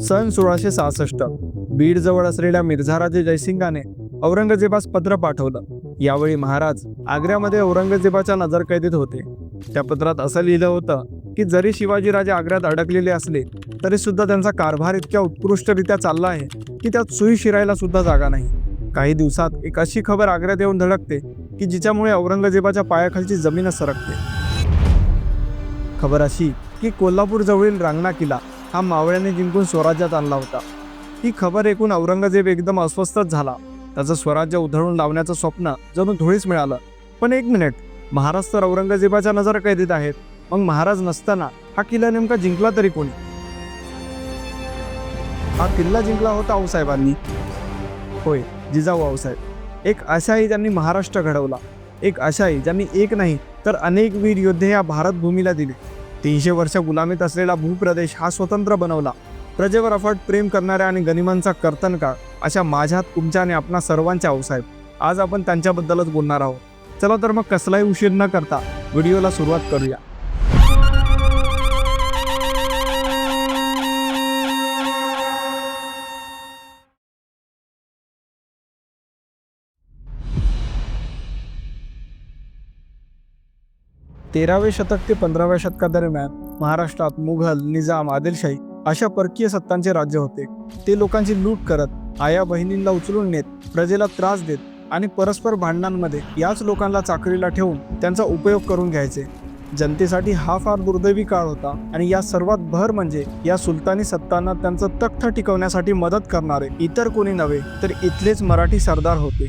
सन सोळाशे सहासष्ट. बीड जवळ असलेल्या मिर्झाराजे जयसिंगाने औरंगजेबास पत्र पाठवलं. यावेळी महाराज आग्र्यामध्ये औरंगजेबाच्या नजरकैदेत होते. त्या पत्रात असं लिहिलं होतं की जरी शिवाजीराजे आग्र्यात अडकलेले असले तरी सुद्धा त्यांचा कारभार इतक्या उत्कृष्टरित्या चालला आहे की त्यात सुई शिरायला सुद्धा जागा नाही. काही दिवसात एक अशी खबर आग्र्यात येऊन धडकते की जिच्यामुळे औरंगजेबाच्या पायाखालची जमीनच सरकते. खबर अशी की कोल्हापूर जवळील रांगणा किल्ला हा मावळ्याने जिंकून स्वराज्यात आणला होता. ही खबर ऐकून औरंगजेब एकदम अस्वस्थच झाला. त्याचं स्वराज्य उधळून लावण्याचं स्वप्न जणू धुळीस मिळालं. पण एक मिनिट महाराज तर औरंगजेबाच्या नजर कैदेत आहेत. मग महाराज नसताना हा किल्ला नेमका जिंकला तरी कोणी? हा किल्ला जिंकला होता आऊसाहेबांनी. होय जिजाऊ आऊसाहेब. एक आशाही ज्यांनी महाराष्ट्र घडवला. एक आशाही ज्यांनी एक नाही तर अनेक वीर योद्धे या भारत भूमीला दिले. तीनशे वर्ष गुलामीत असलेला भूप्रदेश हा स्वतंत्र बनवला. प्रजेवर अफाट प्रेम करणाऱ्या आणि गनिमांचा कर्तन काळ अशा माझ्यात तुमच्या आणि आपणा सर्वांच्या आऊसाहेब आज आपण त्यांच्याबद्दलच बोलणार आहोत. चला तर मग कसलाही उशीर न करता व्हिडिओला सुरुवात करूया. तेराव्या शतक ते पंधराव्या शतकादरम्यान महाराष्ट्रात मुघल निजाम आदिलशाही अशा परकीय सत्तांचे राज्य होते. ते लोकांची लूट करत आया बहिणींना उचलून नेत प्रजेला त्रास देत आणि परस्पर भांडणांमध्ये याच लोकांना चाकरीला ठेवून त्यांचा उपयोग करून घ्यायचे. जनतेसाठी हा फार दुर्दैवी काळ होता आणि या सर्वात भर म्हणजे या सुलतानी सत्तांना त्यांचं तख्त टिकवण्यासाठी मदत करणारे इतर कोणी नव्हे तर इथलेच मराठी सरदार होते.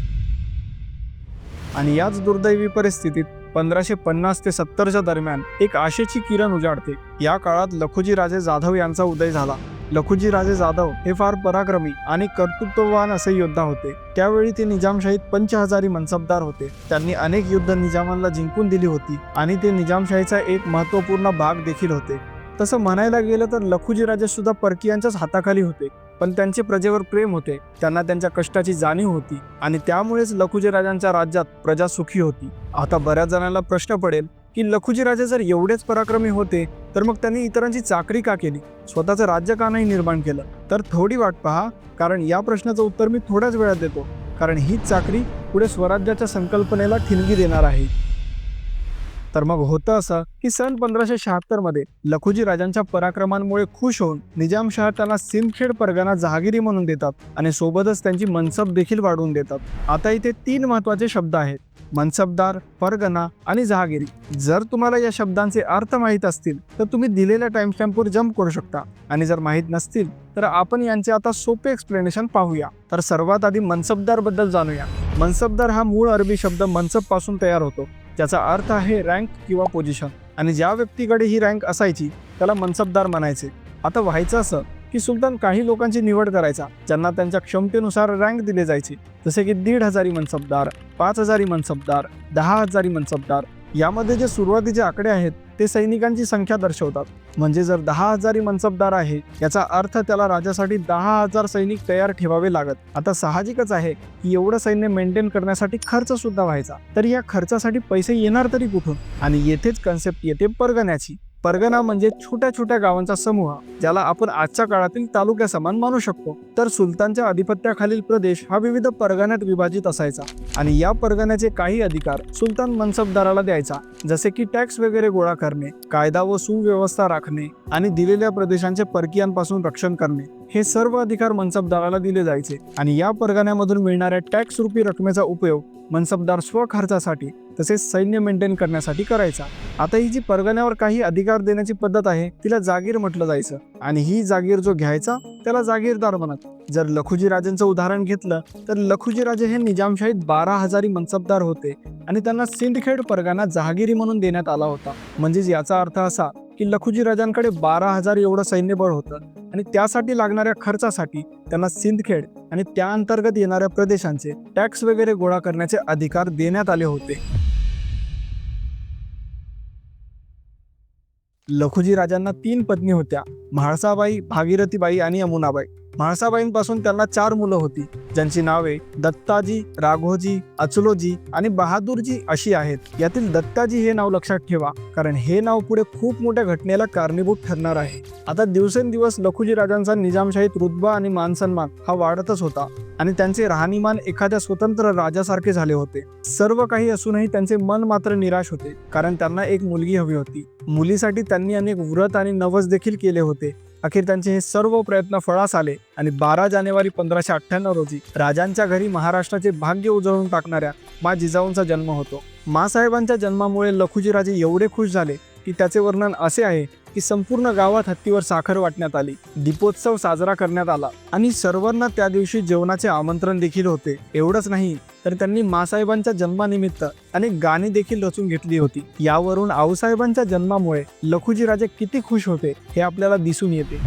आणि याच दुर्दैवी परिस्थितीत पंधराशे पन्नास ते सत्तरच्या दरम्यान एक आशेची किरण उजाडते. या काळात लखुजी राजे जाधव यांचा उदय झाला. लखुजी राजे जाधव हे फार पराक्रमी आणि कर्तृत्ववान असे योद्धा होते. त्यावेळी ते निजामशाहीत पंच हजारी मनसबदार होते. त्यांनी अनेक युद्ध निजामांना जिंकून दिली होती आणि ते निजामशाहीचा एक महत्त्वपूर्ण भाग देखील होते. तसं म्हणायला गेलं तर लखुजी राजे सुद्धा परकीयांच्याच हाताखाली होते पण त्यांचे प्रजेवर प्रेम होते त्यांना त्यांच्या कष्टाची जाणीव होती आणि त्यामुळेच लखुजी राजांच्या राज्यात प्रजा सुखी होती. आता बऱ्याच जणांना प्रश्न पडेल की लखुजी राजे जर एवढेच पराक्रमी होते तर मग त्यांनी इतरांची चाकरी का केली? स्वतःचं राज्य का नाही निर्माण केलं? तर थोडी वाट पहा कारण या प्रश्नाचं उत्तर मी थोड्याच वेळात देतो. कारण हीच चाकरी पुढे स्वराज्याच्या संकल्पनेला ठिणगी देणार आहे. तर मग होतं असं की सन पंधराशे शहात्तरमध्ये लखुजी राजांच्या पराक्रमांमुळे खुश होऊन निजामशाह त्यांना सिंदखेड परगणा जहागिरी म्हणून देतात आणि सोबतच त्यांची मनसब देखील वाढवून देतात. आता इथे तीन महत्त्वाचे शब्द आहेत. मनसबदार परगणा आणि जहागिरी. जर तुम्हाला या शब्दांचे अर्थ माहीत असतील तर तुम्ही दिलेल्या टाइमस्टॅम्पवर जम्प करू शकता. आणि जर माहीत नसतील तर आपण यांचे आता सोपे एक्सप्लेनेशन पाहूया. तर सर्वात आधी मनसबदारबद्दल जाणूया. मनसबदार हा मूळ अरबी शब्द मनसबपासून तयार होतो. ज्याचा अर्थ आहे रँक किंवा पोझिशन आणि ज्या व्यक्तीकडे ही रँक असायची त्याला मनसबदार म्हणायचे. आता व्हायचं असं की सुलतान काही लोकांची निवड करायचा ज्यांना त्यांच्या क्षमतेनुसार रँक दिले जायचे. जसे की दीड हजारी मनसबदार पाच हजारी मनसबदार दहा हजारी मनसबदार यामध्ये जे सुरुवातीचे आकडे आहेत ते सैनिकांची संख्या दर्शवतात. म्हणजे जर दहा हजारी मनसबदार आहे याचा अर्थ त्याला राजासाठी दहा हजार सैनिक तयार ठेवावे लागत. आता साहजिकच आहे की एवढं सैन्य मेंटेन करण्यासाठी खर्च सुद्धा व्हायचा. तर या खर्चासाठी पैसे येणार तरी कुठून? आणि येथेच कन्सेप्ट येते परगण्याची. परगणा म्हणजे छोट्या छोट्या गावांचा समूह ज्याला आपण आजच्या काळातील तालुक्या समान मानू शकतो. तर सुलतानच्या अधिपत्याखालील प्रदेश हा विविध परगण्यात विभाजित असायचा आणि या परगण्याचे काही अधिकार सुलतान मनसबदाराला द्यायचा जसे की टॅक्स वगैरे गोळा करणे कायदा व सुव्यवस्था राखणे आणि दिलेल्या प्रदेशांचे परकीयांपासून रक्षण करणे. हे सर्व अधिकार मनसबदाराला दिले जायचे आणि या परगण्यामधून मिळणाऱ्या टॅक्स रुपी रकमेचा उपयोग मनसबदार स्वखर्चासाठी तसेच सैन्य मेंटेन करण्यासाठी करायचा. आता ही जी परगण्यावर काही अधिकार देण्याची पद्धत आहे तिला जागीर म्हटलं जायचं. आणि ही जागीर जो घ्यायचा त्याला जागीरदार म्हणत जर लखुजी राजेंचं उदाहरण घेतलं तर लखुजी राजे हे निजामशाहीत बारा हजारी मनसबदार होते आणि त्यांना सिंदखेड परगाना जहागिरी म्हणून देण्यात आला होता. म्हणजेच याचा अर्थ असा की लखुजी राजांकडे बारा हजार एवढं सैन्यबळ होतं आणि त्यासाठी लागणाऱ्या खर्चासाठी त्यांना सिंदखेड आणि त्या अंतर्गत येणाऱ्या प्रदेशांचे टॅक्स वगैरे गोळा करण्याचे अधिकार देण्यात आले होते. लखुजी राजांना तीन पत्नी होत्या म्हाळसाबाई भागीरथीबाई आणि यमुनाबाई. म्हाळसाबाईंपासून त्यांना चार मुलं होती ज्यांची नावे दत्ताजी राघोजी अचलोजी आणि बहादूरजी अशी आहेत. यातील दत्ताजी हे नाव लक्षात ठेवा कारण हे नाव पुढे खूप मोठ्या घटनेला कारणीभूत ठरणार आहे. आता दिवसेंदिवस लखुजी राजांचा निजामशाहीत रुतबा आणि मानसन्मान हा वाढतच होता आणि त्यांचे राहणीमान एखाद्या स्वतंत्र राजासारखे झाले होते. सर्व काही असूनही त्यांचे मन मात्र निराश होते कारण त्यांना एक मुलगी हवी होती. मुलीसाठी त्यांनी अनेक व्रत आणि नवस देखील केले होते. अखेर त्यांचे हे सर्व प्रयत्न फळास आले आणि बारा जानेवारी पंधराशे अठ्ठ्याण्णव रोजी राजांच्या घरी महाराष्ट्राचे भाग्य उजळून टाकणाऱ्या मा जिजाऊंचा जन्म होतो. मासाहेबांच्या जन्मामुळे लखुजीराजे एवढे खुश झाले की त्याचे वर्णन असे आहे की संपूर्ण गावात हत्तीवर साखर वाटण्यात आली. दीपोत्सव साजरा करण्यात आला आणि सर्वांना त्या दिवशी जेवणाचे आमंत्रण देखील होते. एवढंच नाही तर त्यांनी मासाहेबांच्या जन्मानिमित्त अनेक गाणी देखील रचून घेतली होती. यावरून आऊसाहेबांच्या जन्मामुळे लखुजी राजे किती खुश होते हे आपल्याला दिसून येते.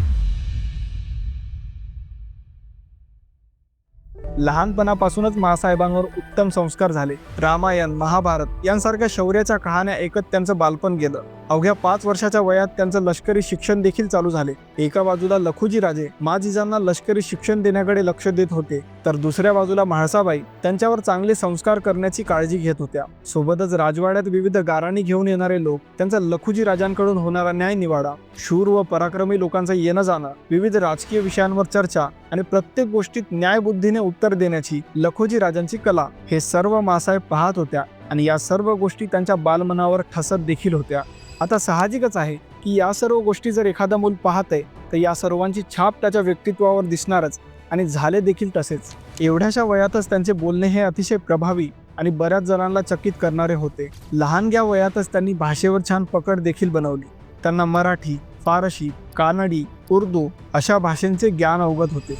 लहानपणापासूनच मासाहेबांवर उत्तम संस्कार झाले. रामायण महाभारत यांसारख्या शौर्याच्या कहाण्या ऐकत त्यांचं बालपण गेलं. अवघ्या पाच वर्षाच्या वयात त्यांचं लष्करी शिक्षण देखील चालू झाले. एका बाजूला लखुजी राजे माजिजांना लष्करी शिक्षण देण्याकडे लक्ष देत होते तर दुसऱ्या बाजूला म्हाळसाबाई त्यांच्यावर चांगले संस्कार करण्याची काळजी घेत होत्या. सोबतच राजवाड्यात विविध गाराणी घेऊन येणारे लोक त्यांचा लखुजी राजांकडून होणारा न्याय निवाडा शूर व पराक्रमी लोकांचं येणं जाणं विविध राजकीय विषयांवर चर्चा आणि प्रत्येक गोष्टीत न्यायबुद्धीने उत्तर देण्याची लखोजी राजांची कला हे सर्व मासाहेब पाहत होत्या आणि या सर्व गोष्टी त्यांच्या बालमनावर ठसत देखील होत्या. आता साहजिकच आहे की या सर्व गोष्टी जर एखादा मूल पाहत आहे तर या सर्वांची छाप त्याच्या व्यक्तित्वावर दिसणारच आणि झाले देखील तसेच. एवढ्याशा वयातच त्यांचे बोलणे हे अतिशय प्रभावी आणि बऱ्याच जणांना चकित करणारे होते. लहानग्या वयातच त्यांनी भाषेवर छान पकड देखील बनवली. त्यांना मराठी फारशी कानडी उर्दू अशा भाषांचे ज्ञान अवगत होते.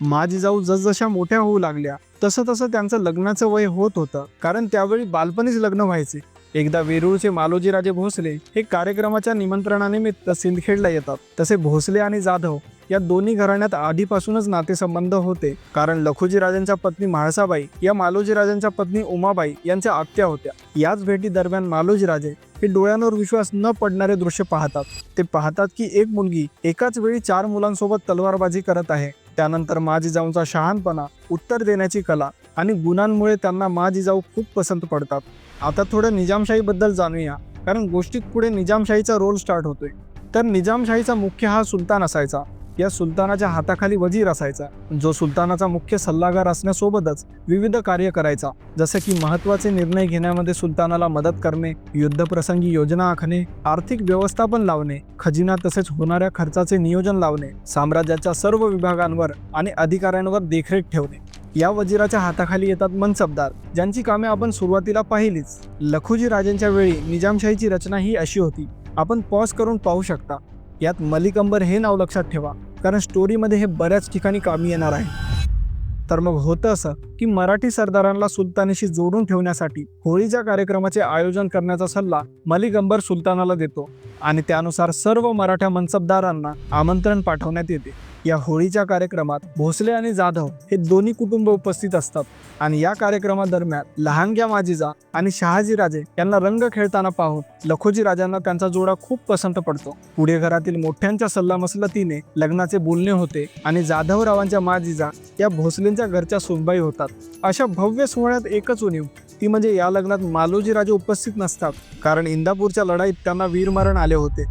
माझी जाऊ जसजशा मोठ्या होऊ लागल्या तसं तसं त्यांचं लग्नाचं वय होत होतं. कारण त्यावेळी बालपणीच लग्न व्हायचे. एकदा वेरूळचे मालोजीराजे भोसले हे कार्यक्रमाच्या निमंत्रणानिमित्त सिंदखेडला येतात. तसे भोसले आणि जाधव या दोन्ही घराण्यात आधीपासूनच नातेसंबंध होते. कारण लखुजीराजांच्या पत्नी म्हाळसाबाई या मालोजीराजांच्या पत्नी उमाबाई यांच्या आत्या होत्या. याच भेटी दरम्यान मालोजीराजे हे डोळ्यांवर विश्वास न पडणारे दृश्य पाहतात. ते पाहतात की एक मुलगी एकाच वेळी चार मुलांसोबत तलवारबाजी करत आहे. त्यानंतर माजिजाऊंचा शहाणपणा उत्तर देण्याची कला आणि गुणांमुळे त्यांना माजिजाऊ खूप पसंत पडतात. आता थोडं निजामशाहीबद्दल जाणूया कारण गोष्टीत पुढे निजामशाहीचा रोल स्टार्ट होतोय. तर निजामशाहीचा मुख्य हा सुलतान असायचा. या सुलतानाच्या हाताखाली वजीर असायचा. जो सुलतानाचा मुख्य सल्लागार असण्यासोबतच विविध कार्य करायचा. जसे की महत्त्वाचे निर्णय घेण्यामध्ये सुलतानाला मदत करणे युद्धप्रसंगी योजना आखणे आर्थिक व्यवस्थापन लावणे खजिना तसेच होणाऱ्या खर्चाचे नियोजन लावणे साम्राज्याच्या सर्व विभागांवर आणि अधिकाऱ्यांवर देखरेख ठेवणे. या वजिराच्या हाताखाली येतात मनसबदार ज्यांची कामे आपण सुरुवातीला पाहिलीच. लखुजी राजांच्या वेळी निजामशाहीची रचना ही अशी होती. आपण पॉज करून पाहू शकता. यात मलिक अंबर हे नाव लक्षात ठेवा कारण स्टोरीमध्ये हे बऱ्याच ठिकाणी कामी येणार आहे. तर मग होतं असं की मराठी सरदारांना सुलतानीशी जोडून ठेवण्यासाठी होळीच्या कार्यक्रमाचे आयोजन करण्याचा सल्ला मलिक अंबर सुलतानाला देतो. आणि त्यानुसार सर्व मराठा मनसबदारांना आमंत्रण पाठवण्यात येते. या होळीच्या कार्यक्रमात भोसले आणि जाधव हे दोन्ही कुटुंब उपस्थित असतात. आणि या कार्यक्रमादरम्यान लहानग्या माजिजा आणि शहाजीराजे यांना रंग खेळताना पाहून लखोजी राजांना त्यांचा जोडा खूप पसंत पडतो. पुढे घरातील मोठ्यांच्या सल्लामसलतीने लग्नाचे बोलणे होते आणि जाधवरावांच्या माजीजा या भोसलेंच्या घरच्या सुनबाई होतात. अशा भव्य सोहळ्यात एकच उणीव ती म्हणजे या लग्नात मालोजी राजे उपस्थित नसतात कारण इंदापूरच्या लढाईत त्यांना वीरमरण आले होते.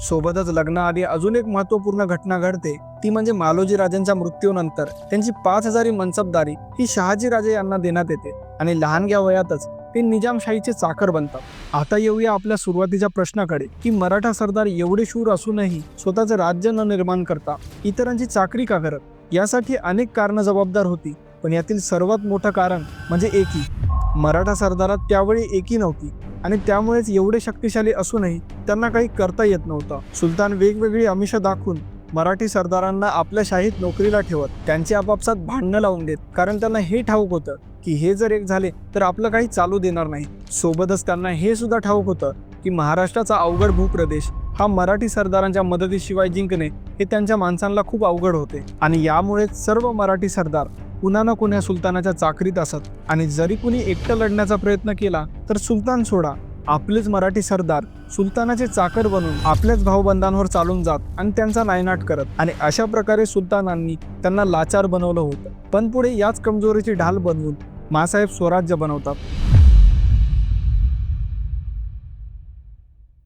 सोबतच लग्नाआधी अजून एक महत्त्वपूर्ण घटना घडते ती म्हणजे मालोजी राजांच्या मृत्यूनंतर. त्यांची पाच हजारी मनसबदारी ही शहाजी राजे यांना देण्यात येते आणि लहानग्या वयातच ते निजामशाहीचे चाकर बनतात. आता येऊया आपल्या सुरुवातीच्या प्रश्नाकडे की मराठा सरदार एवढे शूर असूनही स्वतःचं राज्य न निर्माण करता इतरांची चाकरी का करत? यासाठी अनेक कारणं जबाबदार होती पण यातील सर्वात मोठं कारण म्हणजे एकी. मराठा सरदारात त्यावेळी एकी नव्हती. आणि त्यामुळेच एवढे शक्तिशाली असूनही त्यांना काही करता येत नव्हतं. सुलतान वेगवेगळी अमिष दाखवून मराठी सरदारांना आपल्या शाहीत नोकरीला ठेवत त्यांचे आपापसात भांडणं लावून देत. कारण त्यांना हे ठाऊक होतं की हे जर एक झाले तर आपलं काही चालू देणार नाही. सोबतच त्यांना हे सुद्धा ठाऊक होतं की महाराष्ट्राचा अवघड भूप्रदेश हा मराठी सरदारांच्या मदतीशिवाय जिंकणे हे त्यांच्या माणसांना खूप अवघड होते. आणि यामुळेच सर्व मराठी सरदार कुणा ना कुण्या सुलतानाच्या चाकरीत असत. आणि जरी कुणी एकटं लढण्याचा प्रयत्न केला तर सुलतान सोडा. आपलेच मराठी सरदार सुलतानाचे चाकर बनून आपल्याच भाऊबंधांवर चालून जात आणि त्यांचा नायनाट करत. आणि अशा प्रकारे सुलतानांनी त्यांना लाचार बनवलं होतं. पण पुढे याच कमजोरीची ढाल बनवून मासाहेब स्वराज्य बनवतात.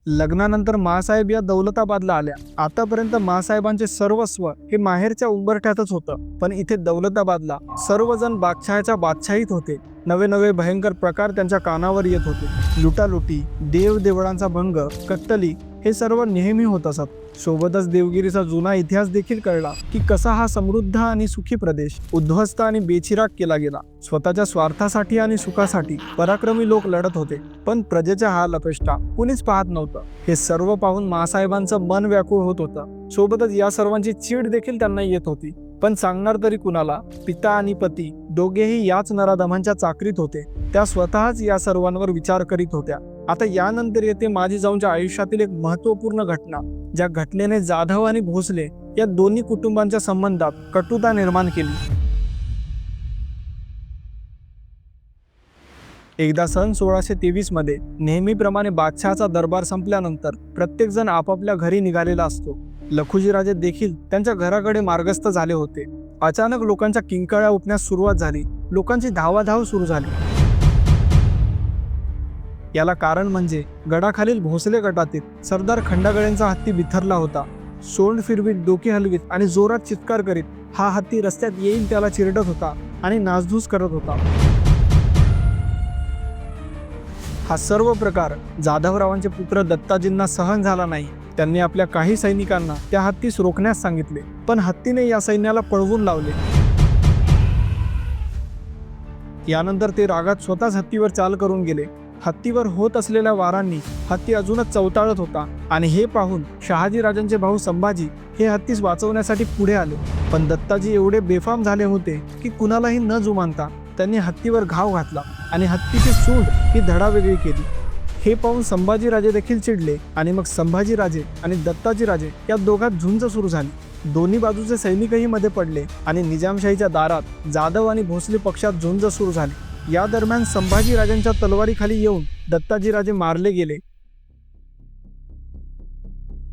लग्नानंतर मासाहेब या दौलताबादला आल्या. आतापर्यंत मासाहेबांचे सर्वस्व हे माहेरच्या उंबरठ्यातच होतं. पण इथे दौलताबादला सर्वजण बादशहाच्या बादशाहीत होते. नवे नवे भयंकर प्रकार त्यांच्या कानावर येत होते. लुटालुटी देवदेवळांचा भंग कत्तली हे सर्व नेहमी होत असत. सोबतच देवगिरीचा जुना इतिहास देखील कळला की कसा हा समृद्ध आणि सुखी प्रदेश उद्ध्वस्त आणि बेचिराग केला गेला. स्वतःच्या स्वार्थासाठी आणि सुखासाठी पराक्रमी लोक लढत होते पण प्रजेच्या हा लपेष्टा कुणीच पाहत नव्हतं. हे सर्व पाहून मासाहेबांचं मन व्याकुळ होत होतं. सोबतच या सर्वांची चीड देखील त्यांना येत होती. पण सांगणार तरी कुणाला? पिता आणि पती दोघेही याच नराधमांच्या चाकरीत होते. त्या स्वतःच या सर्वांवर विचार करीत होत्या. आता यानंतर येते माझी जाऊनच्या आयुष्यातील एक महत्त्वपूर्ण घटना ज्या घटनेने जाधव आणि भोसले या दोन्ही कुटुंबांच्या संबंधात कटुता निर्माण केली. एकदा सन सोळाशे तेवीसमध्ये नेहमीप्रमाणे बादशहाचा दरबार संपल्यानंतर प्रत्येकजण आपापल्या घरी निघालेला असतो. लखुजीराजे देखील त्यांच्या घराकडे मार्गस्थ झाले होते. अचानक लोकांच्या किंकाळ्या उठण्यास सुरुवात झाली. लोकांची धावाधाव सुरू झाली. याला कारण म्हणजे गडाखालील भोसले गटातील सरदार खंडागळेंचा हत्ती बिथरला होता. सोंड फिरवीत डोके हलवीत आणि जोरात चित्कार करीत हा हत्ती रस्त्यात येईल त्याला चिरडत होता आणि नासधूस करत होता. हा सर्व प्रकार जाधवरावांचे पुत्र दत्ताजींना सहन झाला नाही. त्यांनी आपल्या काही सैनिकांना त्या हत्तीस रोखण्यास सांगितले पण हत्तीने या सैन्याला पळवून लावले. यानंतर ते रागात स्वतःच हत्तीवर चाल करून गेले. हत्तीवर होत असलेल्या वारांनी हत्ती अजूनच चवताळत होता आणि हे पाहून शहाजी राजांचे भाऊ संभाजी हे हत्तीस वाचवण्यासाठी पुढे आले. पण दत्ताजी एवढे बेफाम झाले होते की कुणालाही न जुमानता त्यांनी हत्तीवर घाव घातला आणि हत्तीची सूंड ही धडा वेगळी केली. हे पाहून संभाजीराजे देखील चिडले आणि मग संभाजीराजे आणि दत्ताजीराजे या दोघात झुंज सुरू झाली. दोन्ही बाजूचे सैनिकही मध्ये पडले आणि निजामशाहीच्या दारात जाधव आणि भोसले पक्षात झुंज सुरू झाली. या दरम्यान संभाजीराजांच्या तलवारीखाली येऊन दत्ताजीराजे मारले गेले.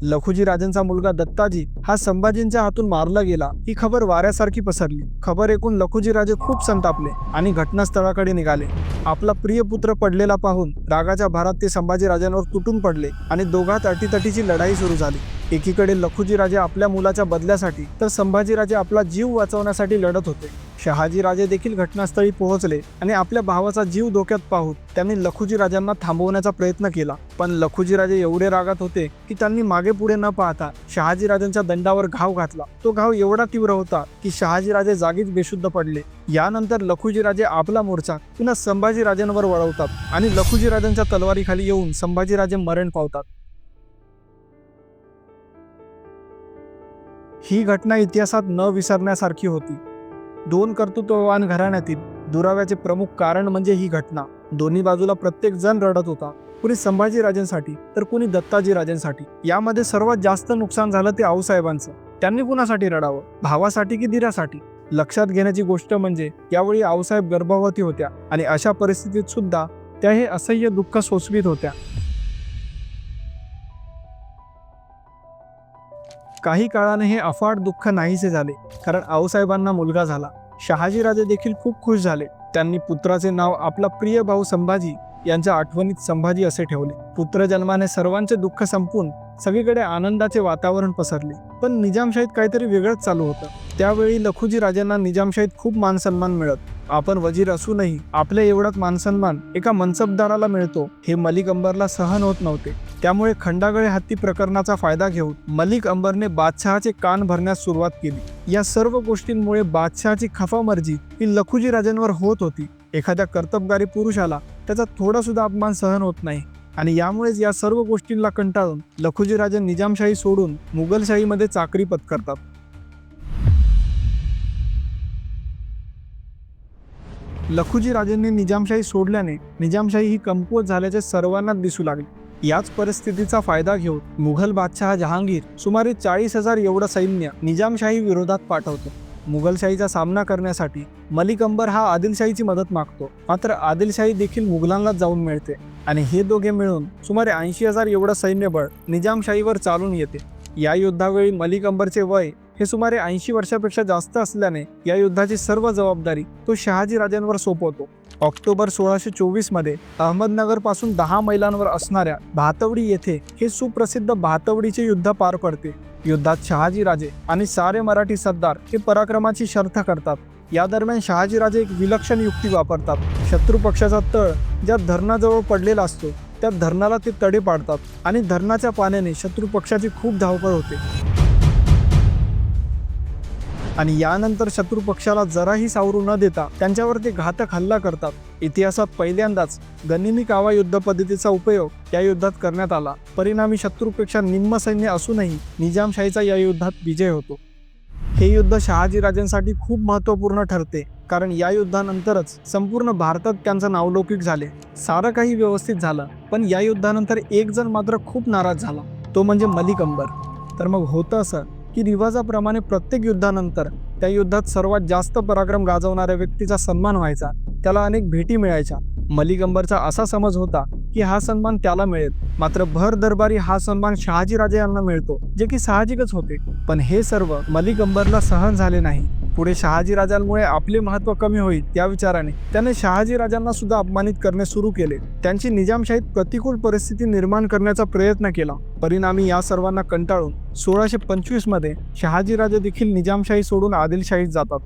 लखुजी राजेंचा मुलगा दत्ताजी हा संभाजींच्या हातून मारला गेला. ही खबर वाऱ्यासारखी पसरली. खबर ऐकून लखुजी राजे खूप संतापले आणि घटनास्थळाकडे निघाले. आपला प्रिय पुत्र पडलेला पाहून रागाच्या भारात ते संभाजी राजांवर तुटून पडले आणि दोघात अटीतटीची लढाई सुरू झाली. एकीकडे लखुजी राजे आपल्या मुलाच्या बदल्यासाठी तर संभाजीराजे आपला जीव वाचवण्यासाठी लढत होते. शहाजीराजे देखील घटनास्थळी पोहोचले आणि आपल्या भावाचा जीव धोक्यात पाहून त्यांनी लखुजी राजांना थांबवण्याचा प्रयत्न केला. पण लखुजीराजे एवढे रागात होते की त्यांनी मागे पुढे न पाहता शहाजी राजांच्या दंडावर घाव घातला. तो घाव एवढा तीव्र होता की शहाजीराजे जागीच बेशुद्ध पडले. यानंतर लखुजीराजे आपला मोर्चा पुन्हा संभाजीराजांवर वळवतात आणि लखुजीराजांच्या तलवारीखाली येऊन संभाजीराजे मरण पावतात. ही घटना इतिहासात न विसरण्यासारखी होती. दोन कर्तृत्ववान घराण्यातील दुराव्याचे प्रमुख कारण म्हणजे ही घटना. दोन्ही बाजूला प्रत्येक जण रडत होता. कुणी संभाजीराजांसाठी तर कुणी दत्ताजीराजांसाठी. यामध्ये सर्वात जास्त नुकसान झालं ते आऊसाहेबांचं. त्यांनी कुणासाठी रडावं? भावासाठी की दिरासाठी लक्षात घेण्याची गोष्ट म्हणजे यावेळी आऊसाहेब गर्भवती होत्या आणि अशा परिस्थितीत सुद्धा त्या हे असह्य दुःख सोसवीत होत्या. काही काळाने हे अफाट दुःख नाहीसे झाले कारण आऊसाहेबांना मुलगा झाला. शहाजीराजे देखील खूप खुश झाले. त्यांनी पुत्राचे नाव आपला प्रिय भाऊ संभाजी यांच्या आठवणीत संभाजी असे ठेवले. पुत्र जन्माने सर्वांचे दुःख संपून सगळीकडे आनंदाचे वातावरण पसरले. पण निजामशाहीत काहीतरी वेगळंच चालू होतं. त्यावेळी लखुजी राजांना निजामशाहीत खूप मानसन्मान मिळत. आपण वजीर असूनही आपल्या एवढाच मानसन्मान एका मनसबदाराला मिळतो. हे मलिक अंबरला सहन होत नव्हते. त्यामुळे खंडागळे हत्ती प्रकरणाचा फायदा घेऊन मलिक अंबरने बादशहाचे कान भरण्यास सुरुवात केली. या सर्व गोष्टींमुळे बादशहाची खफामर्जी ही लखुजी राजांवर होत होती. एखाद्या कर्तबगारी पुरुषाला त्याचा थोडा सुद्धा अपमान सहन होत नाही. आणि यामुळेच या सर्व गोष्टींना कंटाळून लखुजी राजे निजामशाही सोडून मुघलशाहीमध्ये चाकरी पत्करतात. लखुजी राजेंनी निजामशाही सोडल्याने निजामशाही ही कमकुवत झाल्याचे सर्वांना दिसू लागले. याच परिस्थितीचा फायदा घेऊन मुघल बादशहा जहांगीर सुमारे चाळीस हजार एवढं सैन्य निजामशाही विरोधात पाठवतो. मुघलशाहीचा सामना करण्यासाठी मलिक अंबर हा आदिलशाहीची मदत मागतो. मात्र आदिलशाही देखील मुघलांना जाऊन मिळते आणि हे दोघे मिळून सुमारे ऐंशी हजार एवढं सैन्यबळ निजामशाहीवर चालून येते. या युद्धावेळी मलिक अंबरचे वय हे सुमारे ऐंशी वर्षापेक्षा जास्त असल्याने या युद्धाची सर्व जबाबदारी तो शहाजी राजांवर सोपवतो. ऑक्टोबर सोळाशे चोवीसमध्ये अहमदनगरपासून दहा मैलांवर असणाऱ्या भातवडी येथे हे सुप्रसिद्ध भातवडीचे युद्ध पार पडते. युद्धात शहाजी राजे आणि सारे मराठी सरदार हे पराक्रमाची शर्थ करतात. या दरम्यान शहाजीराजे एक विलक्षण युक्ती वापरतात. शत्रू पक्षाचा तळ ज्या धरणाजवळ पडलेला असतो त्या धरणाला ते तडे पाडतात आणि धरणाच्या पाण्याने शत्रू पक्षाची खूप धावपळ होते. आणि यानंतर शत्रू पक्षाला जराही सावरू न देता त्यांच्यावर ते घातक हल्ला करतात. इतिहासात पहिल्यांदाच गनिमी कावा युद्ध पद्धतीचा उपयोग या युद्धात करण्यात आला. परिणामी शत्रूपेक्षा निम्म सैन्य असूनही निजामशाहीचा या युद्धात विजय होतो. हे युद्ध शहाजीराजांसाठी खूप महत्त्वपूर्ण ठरते कारण या युद्धानंतरच संपूर्ण भारतात त्यांचं नावलौकिक झाले. सारं काही व्यवस्थित झालं पण या युद्धानंतर एक जण मात्र खूप नाराज झाला तो म्हणजे मलिक अंबर. तर मग होतं असं की रिवाजाप्रमाणे प्रत्येक युद्धानंतर त्या युद्धात सर्वात जास्त पराक्रम गाजवणाऱ्या व्यक्तीचा सन्मान व्हायचा. त्याला अनेक भेटी मिळायच्या. मलिकंबरचा असा समज होता की हा सन्मान त्याला मिळेल. मात्र भर दरबारी हा सन्मान शहाजीराजे यांना मिळतो जे की साहजिकच होते. पण हे सर्व मलिकंबरला सहन झाले नाही. पुढे शहाजी राजांमुळे आपले महत्त्व कमी होईल या विचाराने त्याने शहाजीराजांना सुद्धा अपमानित करणे सुरू केले. त्यांची निजामशाहीत प्रतिकूल परिस्थिती निर्माण करण्याचा प्रयत्न केला. परिणामी या सर्वांना कंटाळून सोळाशे पंचवीसमध्ये शहाजीराजे देखील निजामशाही सोडून आदिलशाहीत जातात.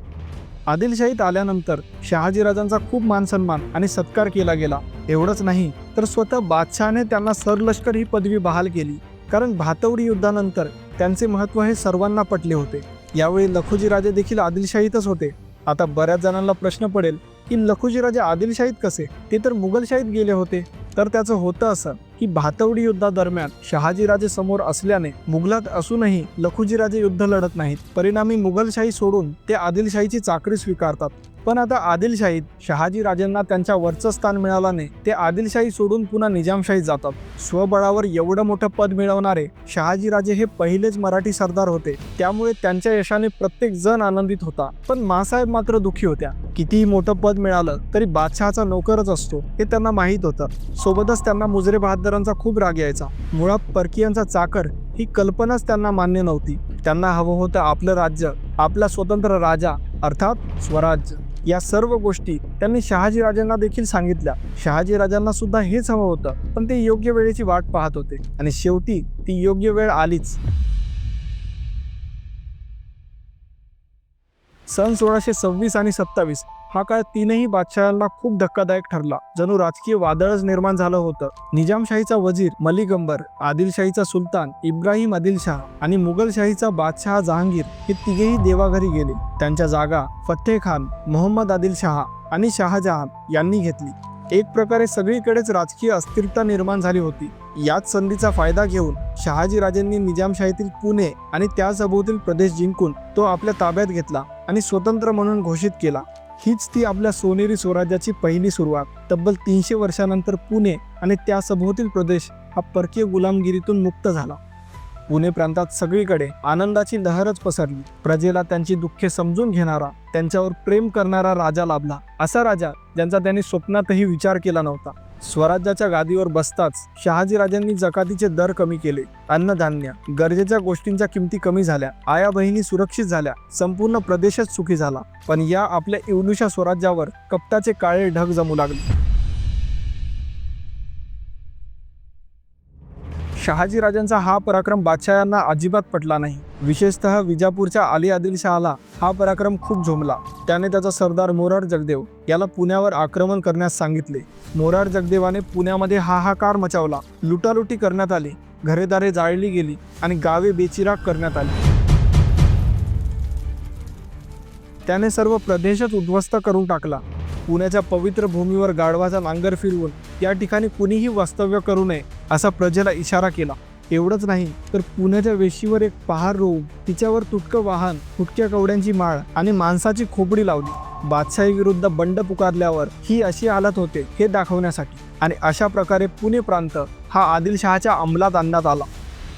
आदिलशाहीत आल्यानंतर शहाजीराजांचा खूप मानसन्मान आणि सत्कार केला गेला. एवढंच नाही तर स्वतः बादशहाने त्यांना सरलष्कर ही पदवी बहाल केली. कारण भातवडी युद्धानंतर त्यांचे महत्त्व हे सर्वांना पटले होते. यावेळी लखुजी राजे देखील आदिलशाहीतच होते. आता बऱ्याच जणांना प्रश्न पडेल की लखुजी राजे आदिलशाहीत कसे? ते तर मुघलशाहीत गेले होते. तर त्याचं होतं असं की भातवडी युद्धादरम्यान शहाजीराजे समोर असल्याने मुघलात असूनही लखुजीराजे युद्ध लढत नाहीत. परिणामी मुघलशाही सोडून ते आदिलशाहीची चाकरी स्वीकारतात. पण आता आदिलशाहीत शहाजीराजांना त्यांच्या वरचं स्थान मिळाल्याने ते आदिलशाही सोडून पुन्हा निजामशाहीत जातात. स्वबळावर एवढं मोठं पद मिळवणारे शहाजीराजे हे पहिलेच मराठी सरदार होते. त्यामुळे त्यांच्या यशाने प्रत्येक जण आनंदित होता. पण मासाहेब मात्र दुखी होत्या. कितीही मोठं पद मिळालं तरी बादशहाचा नोकरच असतो हे त्यांना माहीत होतं. सोबतच त्यांना मुजरे बहादरांचा खूप राग यायचा. मुळात परकीयांचा चाकर ही कल्पनाच त्यांना मान्य नव्हती. त्यांना हवं होतं आपलं राज्य आपला स्वतंत्र राजा अर्थात स्वराज्य. या सर्व गोष्टी त्यांनी शहाजी राजांना देखील सांगितल्या. शहाजी राजांना सुद्धा हेच हवं होतं पण ते योग्य वेळेची वाट पाहत होते आणि शेवटी ती योग्य वेळ आलीच. सन सोळाशे सव्वीस आणि सत्तावीस हा काळ तीनही बादशहांना खूप धक्कादायक ठरला. जणू राजकीय वादळच निर्माण झालं होतं. निजामशाहीचा वजीर मलिक अंबर आदिलशाहीचा सुलतान इब्राहिम आदिलशाह आणि मुघलशाहीचा बादशहा जहांगीर हे तिघेही देवाघरी गेले. त्यांच्या जागा फत्ते खान मोहम्मद आदिलशाह आणि शहाजहान यांनी घेतली. एक प्रकारे सगळीकडेच राजकीय अस्थिरता निर्माण झाली होती. याच संधीचा फायदा घेऊन शहाजीराजेंनी निजामशाहीतील पुणे आणि त्यासभोवतील प्रदेश जिंकून तो आपल्या ताब्यात घेतला आणि स्वतंत्र म्हणून घोषित केला. हीच ती आपल्या सोनेरी स्वराज्याची पहिली सुरुवात. तब्बल तीनशे वर्षानंतर पुणे आणि त्या सभोवतील प्रदेश हा परकीय गुलामगिरीतून मुक्त झाला. पुणे प्रांतात सगळीकडे आनंदाची लहरच पसरली. प्रजेला त्यांची दुःखे समजून घेणारा त्यांच्यावर प्रेम करणारा राजा लाभला. असा राजा ज्यांचा त्यांनी स्वप्नातही विचार केला नव्हता. स्वराज्याच्या गादीवर बसताच शहाजी राजांनी जकातीचे दर कमी केले. अन्नधान्य गरजेच्या गोष्टींच्या किमती कमी झाल्या. आया बहिणी सुरक्षित झाल्या. संपूर्ण प्रदेशच सुखी झाला. पण या आपल्या इवलुशा स्वराज्यावर कप्ताचे काळे ढग जमू लागले. शहाजी राजांचा हा पराक्रम बादशहांना अजिबात पटला नाही. विशेषतः विजापूरच्या आली आदिलशहाला हा पराक्रम खूप झोमला त्याने त्याचा सरदार मोरार जगदेव याला पुण्यावर आक्रमण करण्यास सांगितले. मोरार जगदेवाने पुण्यामध्ये हाहाकार मचावला. लुटालुटी करण्यात आली. घरेदारे जाळली गेली आणि गावे बेचिराग करण्यात आली. त्याने सर्व प्रदेशच उद्ध्वस्त करून टाकला. पुण्याच्या पवित्र भूमीवर गाढवाचा नांगर फिरवून या ठिकाणी कुणीही वास्तव्य करू नये असा प्रजेला इशारा केला. एवढंच नाही तर पुण्याच्या वेशीवर एक पहार रोवून तिच्यावर तुटकं वाहन फुटक्या कवड्यांची माळ आणि माणसाची खोपडी लावली. बादशाही विरुद्ध बंड पुकारल्यावर ही अशी हालत होते हे दाखवण्यासाठी. आणि अशा प्रकारे पुणे प्रांत हा आदिलशहाच्या अंमलात आणण्यात आला.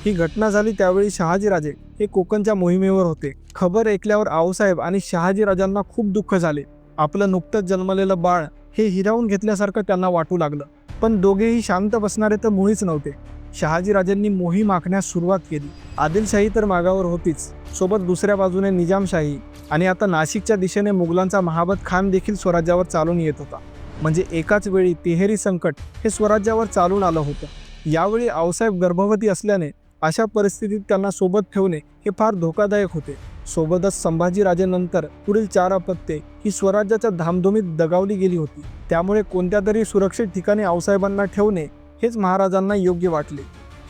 ही घटना झाली त्यावेळी शहाजीराजे हे कोकणच्या मोहिमेवर होते. खबर ऐकल्यावर आऊसाहेब आणि शहाजीराजांना खूप दुःख झाले. आपलं नुकतंच जन्मलेलं बाळ हे हिरावून घेतल्यासारखं त्यांना वाटू लागलं. पण दोघेही शांत बसणारे तर मुळीच नव्हते. शहाजीराजांनी मोहीम आखण्यास सुरुवात केली. आदिलशाही तर मागावर होतीच. सोबत दुसऱ्या बाजूने निजामशाही आणि आता नाशिकच्या दिशेने मुघलांचा महाबत खान देखील स्वराज्यावर चालून येत होता. म्हणजे एकाच वेळी तिहेरी संकट हे स्वराज्यावर चालून आलं होतं. यावेळी आऊसाहेब गर्भवती असल्याने अशा परिस्थितीत त्यांना सोबत ठेवणे हे फार धोकादायक होते. सोबतच संभाजीराजेनंतर पुढील चार अपत्ये ही स्वराज्याच्या धामधुमीत दगावली गेली होती. त्यामुळे कोणत्या तरी सुरक्षित ठिकाणी आऊसाहेबांना ठेवणे हेच महाराजांना योग्य वाटले.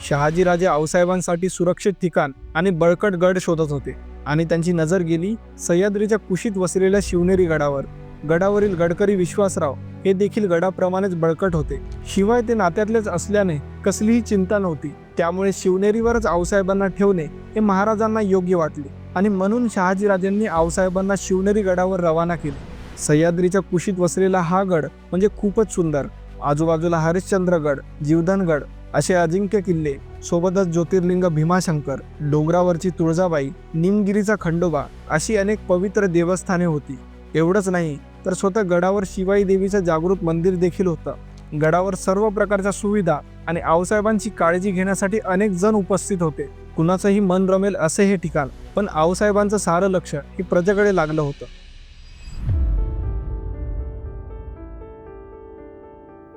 शहाजीराजे आऊसाहेबांसाठी सुरक्षित ठिकाण आणि बळकट गड शोधत होते आणि त्यांची नजर गेली सह्याद्रीच्या कुशीत वसलेल्या शिवनेरी गडावर. गडावरील गडकरी विश्वासराव हे देखील गडाप्रमाणेच बळकट होते. शिवाय ते नात्यातलेच असल्याने कसलीही चिंता नव्हती. त्यामुळे शिवनेरीवरच आऊसाहेबांना ठेवणे हे महाराजांना योग्य वाटले आणि म्हणून शहाजीराजांनी आऊसाहेबांना शिवनेरी गडावर रवाना केले. सह्याद्रीच्या कुशीत वसलेला हा गड म्हणजे खूपच सुंदर. आजूबाजूला हरिश्चंद्रगड जीवधनगड असे अजिंक्य किल्ले सोबतच ज्योतिर्लिंग भीमाशंकर डोंगरावरची तुळजाबाई निमगिरीचा खंडोबा अशी अनेक पवित्र देवस्थाने होती. एवढंच नाही तर स्वतः गडावर शिवाई देवीचं जागृत मंदिर देखील होतं. गडावर सर्व प्रकारच्या सुविधा आणि आऊसाहेबांची काळजी घेण्यासाठी अनेक जण उपस्थित होते. कुणाचंही मन रमेल असे हे ठिकाण पण आऊसाहेबांचं सारं लक्ष हे प्रजेकडे लागलं होतं.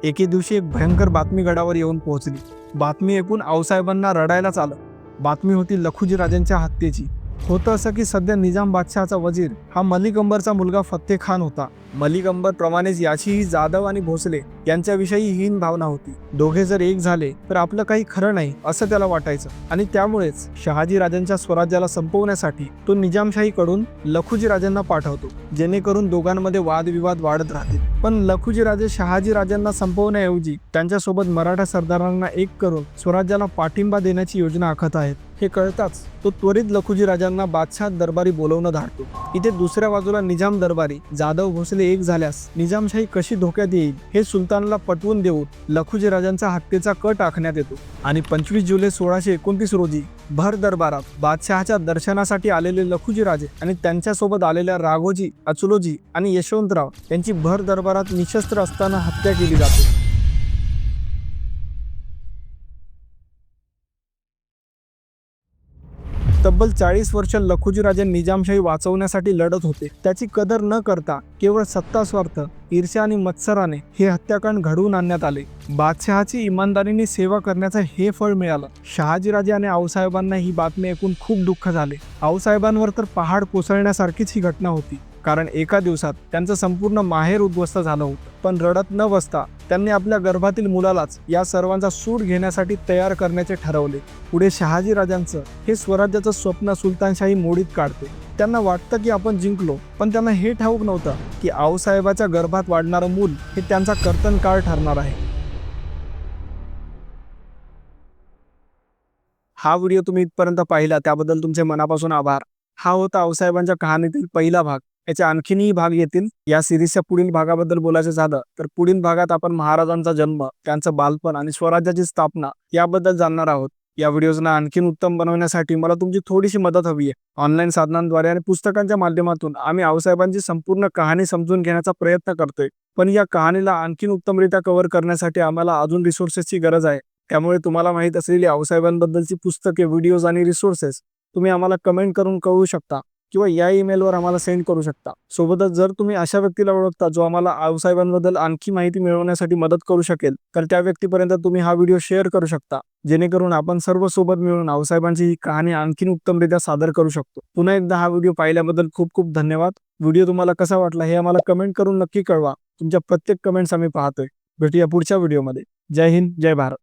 एके दिवशी एक भयंकर बातमी गडावर येऊन पोहोचली. बातमी ऐकून आऊसाहेबांना रडायलाच आलं. बातमी होती लखुजी राजांच्या हत्येची. होतं असं की सध्या निजाम बादशहाचा वजीर हा मलिक अंबरचा मुलगा फत्ते खान होता. मलिक अंबर प्रमाणेच याचीही जाधव आणि भोसले यांच्याविषयी हीन भावना होती. दोघे जर एक झाले तर आपलं काही खरं नाही असं त्याला वाटायचं. आणि त्यामुळेच शहाजी राजांच्या स्वराज्याला संपवण्यासाठी तो निजामशाहीकडून लखुजी राजांना पाठवतो. जेणेकरून दोघांमध्ये वादविवाद वाढत राहतील. पण लखुजी राजे शहाजी राजांना संपवण्याऐवजी त्यांच्यासोबत मराठा सरदारांना एक करून स्वराज्याला पाठिंबा देण्याची योजना आखत आहेत. हे कळताच तो त्वरित लखुजी राजांना बादशाह दरबारी बोलवणं धाडतो. इथे दुसऱ्या बाजूला निजाम दरबारी जाधव भोसले एक झाल्यास निजामशाही कशी धोक्यात येईल हे सुलतानला पटवून देऊन लखुजी राजांचा हत्येचा कट आखण्यात येतो. आणि पंचवीस जुलै सोळाशे एकोणतीस रोजी भर दरबारात बादशहाच्या दर्शनासाठी आलेले लखुजी राजे आणि त्यांच्यासोबत आलेल्या राघोजी अचुलोजी आणि यशवंतराव यांची भर दरबारात निशस्त्र असताना हत्या केली जाते. तब्बल चाळीस वर्ष लखुजीराजे निजामशाही वाचवण्यासाठी लढत होते. त्याची कदर न करता केवळ सत्ता स्वार्थ ईर्ष्या आणि मत्सराने हे हत्याकांड घडवून आणण्यात आले. बादशहाची इमानदारीने सेवा करण्याचं हे फळ मिळालं. शहाजीराजे आणि आऊसाहेबांना ही बातमी ऐकून खूप दुःख झाले. आऊसाहेबांवर तर पहाड कोसळण्यासारखीच ही घटना होती. कारण एका दिवसात त्यांचं संपूर्ण माहेर उद्ध्वस्त झालं होतं. पण रडत न बसता त्यांनी आपल्या गर्भातील मुलालाच या सर्वांचा सूड घेण्यासाठी तयार करण्याचे ठरवले. पुढे शहाजीराजांचं हे स्वराज्याचं स्वप्न सुलतानशाही मोडीत काढते. त्यांना वाटतं की आपण जिंकलो पण त्यांना हे ठाऊक नव्हतं की आऊसाहेबाच्या गर्भात वाढणारं मूल हे त्यांचा कर्तन काळ ठरणार आहे. हा व्हिडिओ तुम्ही इथपर्यंत पाहिला त्याबद्दल तुमचे मनापासून आभार. हा होता आऊसाहेबांच्या कहाणीतील पहिला भाग. याचे आणखीनही भाग येतील. या सिरीजच्या पुढील भागाबद्दल बोलायचं झालं तर पुढील भागात आपण महाराजांचा जन्म त्यांचं बालपण आणि स्वराज्याची स्थापना याबद्दल जाणणार आहोत. या व्हिडिओजना आणखीन उत्तम बनवण्यासाठी मला तुमची थोडीशी मदत हवी आहे. ऑनलाईन साधनांद्वारे आणि पुस्तकांच्या माध्यमातून आम्ही आऊसाहेबांची संपूर्ण कहाणी समजून घेण्याचा प्रयत्न करतोय. पण या कहाणीला आणखीन उत्तमरित्या कव्हर करण्यासाठी आम्हाला अजून रिसोर्सेसची गरज आहे. त्यामुळे तुम्हाला माहीत असलेली आऊसाहेबांबद्दलची पुस्तके व्हिडिओज आणि रिसोर्सेस तुम्ही आम्हाला कमेंट करून कळवू शकता. किंवा या ईमेलवर आम्हाला सेंड करू शकता. सोबतच जर तुम्ही अशा व्यक्तीला ओळखता जो आम्हाला आऊसाहेबांबद्दल आणखी माहिती मिळवण्यासाठी मदत करू शकेल तर त्या व्यक्तीपर्यंत तुम्ही हा व्हिडिओ शेअर करू शकता. जेणेकरून आपण सर्व सोबत मिळून आऊसाहेबांची ही कहाणी आणखीन उत्तमरित्या सादर करू शकतो. पुन्हा एकदा हा व्हिडिओ पाहिल्याबद्दल खूप खूप धन्यवाद. व्हिडिओ तुम्हाला कसा वाटला हे आम्हाला कमेंट करून नक्की कळवा. तुमच्या प्रत्येक कमेंट्स आम्ही पाहतोय. भेटूया पुढच्या व्हिडिओमध्ये. जय हिंद जय भारत.